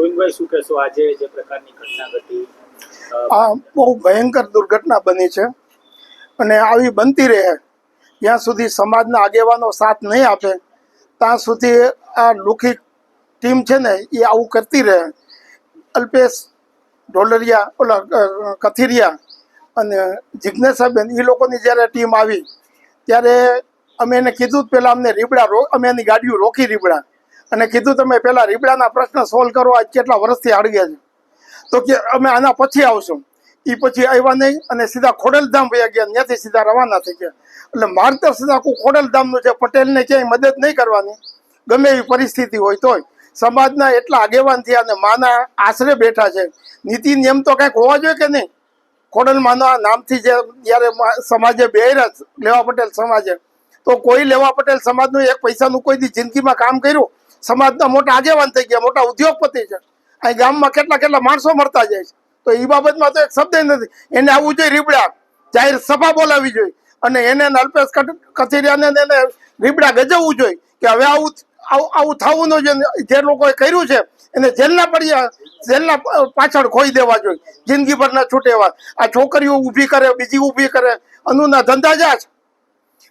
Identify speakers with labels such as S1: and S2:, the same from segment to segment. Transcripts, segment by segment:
S1: ગોવિંદભાઈ શું કહેશો? આજે જે પ્રકારની ઘટના ઘટી
S2: આ બહુ ભયંકર દુર્ઘટના બની છે અને આવી બનતી રહે, જ્યાં સુધી સમાજના આગેવાનો સાથ નહીં આપે, ત્યાં સુધી આ લુખી ટીમ છે ને, એ આવું કરતી રહે. અલ્પેશ ઢોલરિયા, ઓલા કથિરિયા અને જિજ્ઞેસાબેન એ લોકોની જ્યારે ટીમ આવી, ત્યારે અમે એને કીધું પહેલાં અમને રીબડા અમે એની ગાડીઓ રોકી રીબડા. અને કીધું તમે પહેલાં રીબડાના પ્રશ્ન સોલ્વ કરો, આજ કેટલા વર્ષથી અડગ્યા છે તો કે અમે આના પછી આવશું. એ પછી આવ્યા નહીં અને સીધા ખોડલધામ વયા ગયા, ત્યાંથી સીધા રવાના થઈ ગયા. એટલે માર્ગદર્શન આખું ખોડલધામનું છે, પટેલને ક્યાંય મદદ નહીં કરવાની. ગમે એવી પરિસ્થિતિ હોય તોય. સમાજના એટલા આગેવાન થયા અને માના આશરે બેઠા છે. નીતિ નિયમ તો કંઈક હોવા જોઈએ કે નહીં? ખોડલમાના નામથી જે જ્યારે સમાજે બેર્યા લેવા પટેલ સમાજે, તો કોઈ લેવા પટેલ સમાજનું એક પૈસાનું કોઈ દી જિંદગીમાં કામ કર્યું? સમાજના મોટા આગેવાન થઈ ગયા, મોટા ઉદ્યોગપતિ છે. અહીં ગામમાં કેટલા કેટલા માણસો મળતા જાય છે. તો એ બાબતમાં તો એક શબ્દ નથી. એને આવવું જોઈએ રીબડા. જાહેર સભા બોલાવી જોઈએ. અને એને અલ્પેશ કથિરિયાને ને એને રીબડા ગજવવું જોઈએ કે હવે આવું આવું થવું ન જોઈએ. જે લોકોએ કર્યું છે, એને જેલના પડ્યા જેલના પાછળ ખોઈ દેવા જોઈએ. જિંદગીભરના છૂટેવા આ છોકરીઓ ઊભી કરે, બીજી ઊભી કરે. અનુના ધંધા જા છે.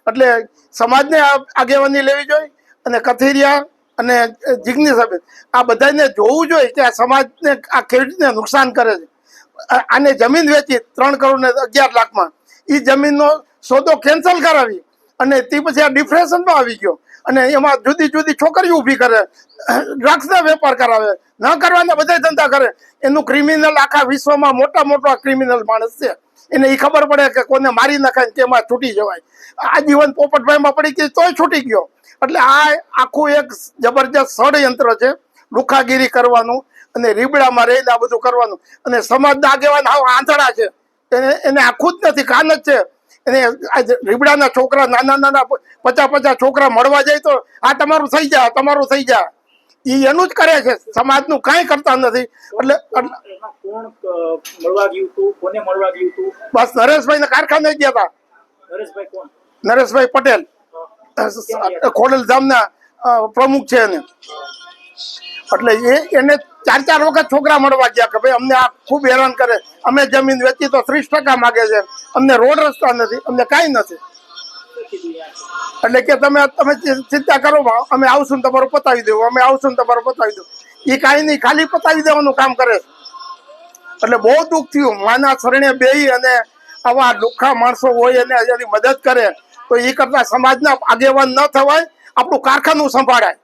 S2: એટલે સમાજને આગેવાની લેવી જોઈએ અને કથિરિયા અને જિગ્ની સાહેબ આ બધાને જોવું જોઈએ કે આ સમાજને આ ખેડૂતને નુકસાન કરે છે. આને જમીન વેચી ત્રણ કરોડ ને અગિયાર લાખમાં. એ જમીનનો સોદો કેન્સલ કરાવી અને તે પછી આ ડિપ્રેશનમાં આવી ગયો. અને એમાં જુદી જુદી છોકરીઓ ઊભી કરે. ડ્રગ્સના વેપાર કરાવે. ન કરવાના બધા ધંધા કરે. એનું ક્રિમિનલ આખા વિશ્વમાં મોટા મોટા ક્રિમિનલ માણસ છે. એને એ ખબર પડે કે કોને મારી નખાય ને કેમાં છૂટી જવાય. આ જીવન પોપટભાઈમાં પડી ગઈ તોય છૂટી ગયો. એટલે આ આખું એક જબરજસ્ત ષડયંત્ર છે. લુખાગીરી કરવાનું અને રીબડામાં રહેલા બધું કરવાનું. અને સમાજના આગેવાન હાવ આંધળા છે. એને એને આખું જ નથી કાન જ છે. એને રીબડાના છોકરા નાના નાના પચાસ પચાસ છોકરા મળવા જાય તો આ તમારું થઈ જા તમારું થઈ જા. એ એનું જ કરે છે. સમાજનું કાંઈ કરતા નથી. એટલે બસ નરેશભાઈ નરેશભાઈને કારખાને ગયા હતા
S1: નરેશભાઈ
S2: પટેલ. ખોડલ ધામના પ્રમુખ છે એને. એટલે એ, એને ચાર ચાર વખત છોકરા મળવા ગયા કે ભાઈ અમને આ ખૂબ હેરાન કરે. અમે જમીન વેચી તો ત્રીસ ટકા માગે છે. અમને રોડ રસ્તા નથી, અમને કાંઈ નથી? એટલે કે તમે તમે ચિંતા કરો અમે આવશું તમારું પતાવી દેવું, અમે આવશું તમારું પતાવી દેવું. એ કાંઈ નહીં, ખાલી પતાવી દેવાનું કામ કરે એટલે બહુ દુઃખ થયું. માના શરણે બેહી અને આવા દુઃખા માણસો હોય એને મદદ કરે. તો એ કરતા સમાજના આગેવાન ન થવાય આપણું કારખાનું સંભાળાય.